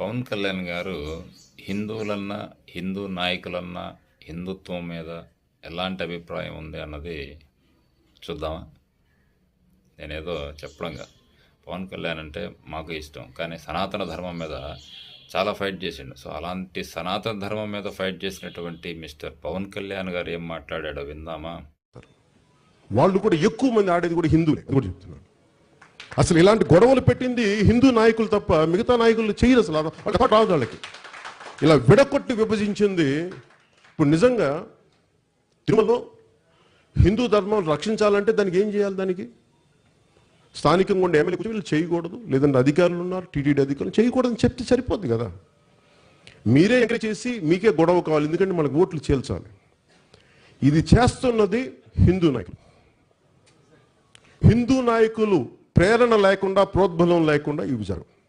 పవన్ కళ్యాణ్ గారు హిందువులన్నా హిందూ నాయకులన్నా హిందుత్వం మీద ఎలాంటి అభిప్రాయం ఉంది అన్నది చూద్దామా? నేనేదో చెప్పడంగా. పవన్ కళ్యాణ్ అంటే మాకు ఇష్టం. కానీ సనాతన ధర్మం మీద చాలా ఫైట్ చేసిండు. సో అలాంటి సనాతన ధర్మం మీద ఫైట్ చేసినటువంటి మిస్టర్ పవన్ కళ్యాణ్ గారు ఏం మాట్లాడాడో విందామా? వాళ్ళు కూడా ఎక్కువ మంది ఆడేది కూడా హిందువులే. కూడా చెప్తున్నాను. అసలు ఇలాంటి గొడవలు పెట్టింది హిందూ నాయకులు తప్ప మిగతా నాయకులు చేయరు అసలు. వాళ్ళ రాదు వాళ్ళకి. ఇలా విడగొట్టి విభజించింది. ఇప్పుడు నిజంగా తిరుమలలో హిందూ ధర్మం రక్షించాలంటే దానికి ఏం చేయాలి దానికి? స్థానికంగా ఉండే ఎమ్మెల్యే వీళ్ళు చేయకూడదు. లేదంటే అధికారులు ఉన్నారు టీటీడీ అధికారులు చేయకూడదని చెప్తే సరిపోద్ది కదా. మీరే ఎక్కడ చేసి మీకే గొడవ కావాలి. ఎందుకంటే మనకు ఓట్లు చేల్చాలి. ఇది చేస్తున్నది హిందూ నాయకులు. హిందూ నాయకులు ప్రేరణ లేకుండా ప్రోద్బలం లేకుండా ఇవి జరగవు.